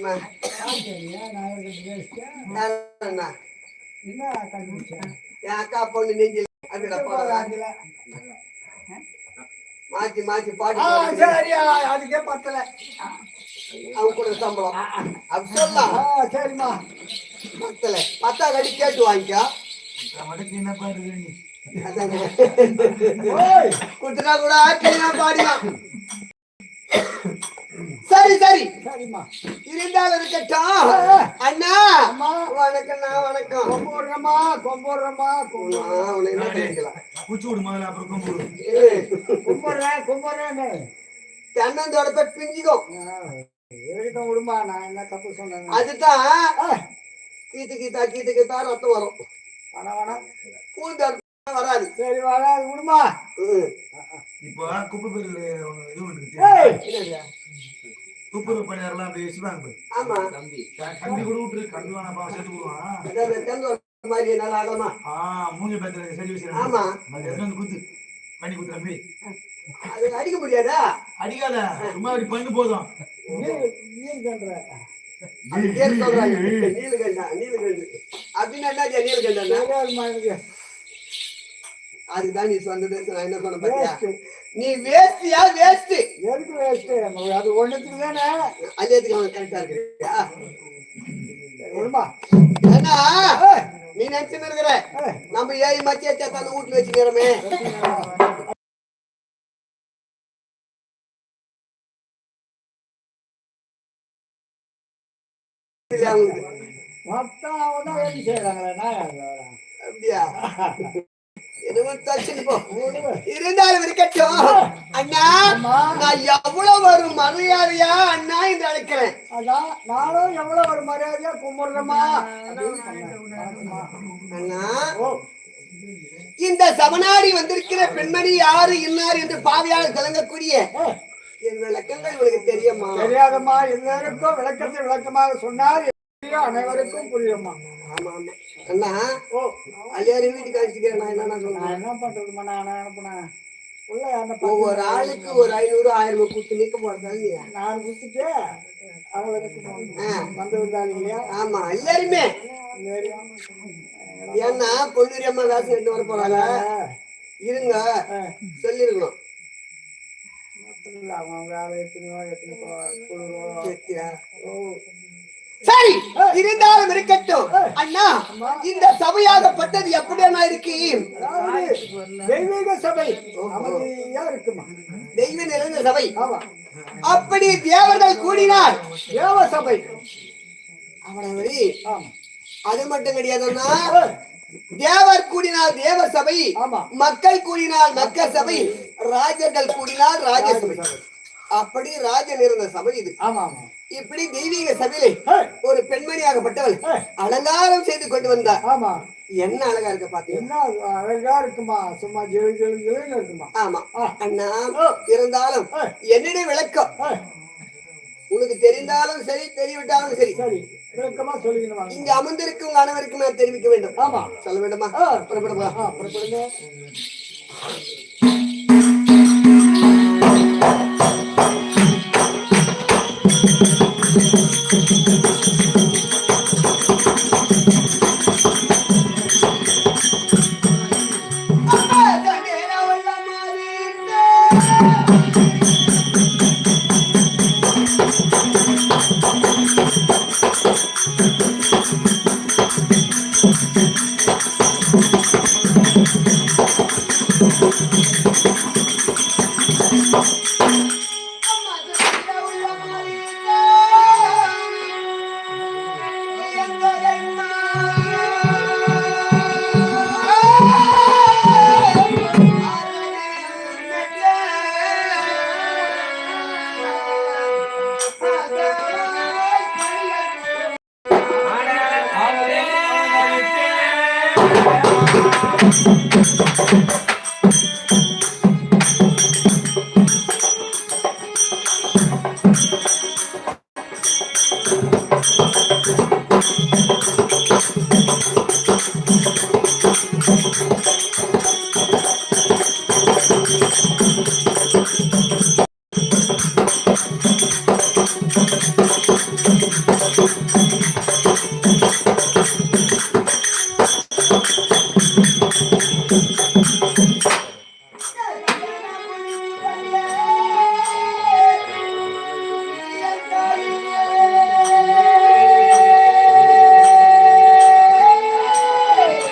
தெரியுமா யாருன்னா? என் அக்கா பொண்ணு நெஞ்சில் மாத்தி மாத்தி பாட்டு. சரியா அதுக்கே பத்தல. அவங்க கூட சம்பளம். சொல்லலாம் ஆ, சரிம்மா. பத்தல. பத்தா கடி கேட்டு வாங்கிக்கோ. என்ன. ஓய். குடுத்துட்டா கூட ஆட்கள் பாடிலாம் சரி சரி சரிம்மா இருந்தாலும் இருக்கட்டும். அண்ணா அம்மா வணக்கம்ண்ணா வணக்கம். கொம்போடுறம்மா ஆ, உன்னை என்ன பண்ணிக்கலாம் பூச்சி விடு முதல்ல அப்புறம் கொம்பு விடு. கும்பிடுறேன் கும்பிடுறேன் தென்னந்தோட போய் பிஞ்சிக்கும் இருக்கட்டும் விடுமா நான் என்ன தப்பு சொன்னேன் அதுதான் கீத்து கீத்தா கீத்து கீத்தா ரத்தம் வரும். வேணாம் வேணாம் பூந்த வராது. சரி வராது விடுமா. இப்போ குப்பை பேரு இது ஒன்று. ஏய். என்னது? துப்புரவு பணியாரெல்லாம் வச்சுப்பாங்க பாரு. ஆமா. கம்பி கூட விட்டுரு கம்பி வேணாப்பா சேர்த்து விடுவான் அதாவது தென்னந்தோட மாதிரி நல்லா ஆகலாமா ஆ மூஞ்சி பேத்துல சரி வச்சு ஆமா. குத்து. பண்ணி குத்து தம்பி. அது அடிக்க முடியாதா? அடிக்காத. சும்மா அப்படி பண்ணு போதும். நீலகண்டா நீலகண்டு அப்படின்னா என்ன நீலகண்டா அதுதான் நீ சொன்னது. நான் என்ன சொன்ன பாத்தியா? நீ வேஸ்டியா வேஸ்ட் எதுக்கு வேஸ்ட் அது ஒண்ணுத்துக்கு தானே அல்லியத்துக்கு அவன் கரெக்டா இருக்கிறியா விடுமா ஏன்னா நீ நினைச்சுன்னு இருக்கிற. நம்ம ஏழு மத்திய சேர்த்தாந்து வீட்டுல வச்சுக்கிறோமே. இல்லையா உங்களுக்கு? மொத்தம் அவன் தான் வேலை செய்யறாங்களே நான் யாரு? வேலை? அப்படியா இருந்தாலும் இருக்கட்டும். அண்ணா நான் எவ்வளவு ஒரு மரியாதையா அண்ணா என்று அழைக்கிறேன். அதான் நானும் எவ்வளவு ஒரு மரியாதையா சொன்னேன். அண்ணா. இந்த சமநாடி வந்திருக்கிற பெண்மணி யாரு இன்னார் என்று பாவியால் கலங்கக்கூடிய என் விளக்கங்கள் உங்களுக்கு தெரியுமா? தெரியாதம்மா எல்லாருக்கும் விளக்கத்தை விளக்கமாக சொன்னால் அனைவருக்கும் புரியும்மா. ஆமா ஆமா அண்ணா ஓ. அழியாரி வீட்டுக்கு அழைச்சிக்கிறேன் நான் என்னன்னா நான் சொல்றேன் என்ன நான் ஒவ்வொரு ஆளுக்கு ஒரு ஐநூறு ஆயிரம் ரூபாய் கொடுத்து நீக்க கொடுத்துட்டு வந்தாங்க இல்லையா? ஆமா எல்லாருமே. ஏன்னா பொன்னுரி அம்மா வேசம் எடுத்து வர போறாங்க. இருங்க சொல்லிருக்கணும். வேலை எத்தனையோ எத்தனையோ குழுவோ சரி இருந்தாலும் இருக்கட்டும். அண்ணா இந்த சபையாகப்பட்டது எப்படியா இருக்கு? தெய்வீக சபை. தெய்வ நிறைந்த சபை. அப்படி தேவர்கள் கூடினார். தேவ சபை. ஆமா. அது மட்டும் கிடையாதுன்னா தேவர் கூடினால் தேவ சபை மக்கள் கூடினால் மக்கள் சபை ராஜர்கள் கூடினால் ராஜசபை அப்படி ராஜன் இருந்த சபை இது. ஆமா ஆமா இப்படி தெய்வீக சபையிலே ஒரு பெண்மணியாகப்பட்டவள் அலங்காரம் செய்து கொண்டு வந்தார் ஆமா. என்ன அழகா இருக்க பாத்தீங்க என்ன அழகா இருக்குமா? சும்மா ஜெழு ஜெழுன்னு இருக்குமா? ஆமா. அண்ணா இருந்தாலும் என்னுடைய விளக்கம். உனக்கு தெரிந்தாலும் சரி தெரியவிட்டாலும் சரி. சரி. விளக்கமா சொல்லிக்கணும் வாங்க. இங்க அமர்ந்திருக்கும் உங்க அனைவருக்கும் நான் தெரிவிக்க வேண்டும். ஆமா. சொல்ல வேண்டுமா. புறப்படுமா புறப்படுங்க.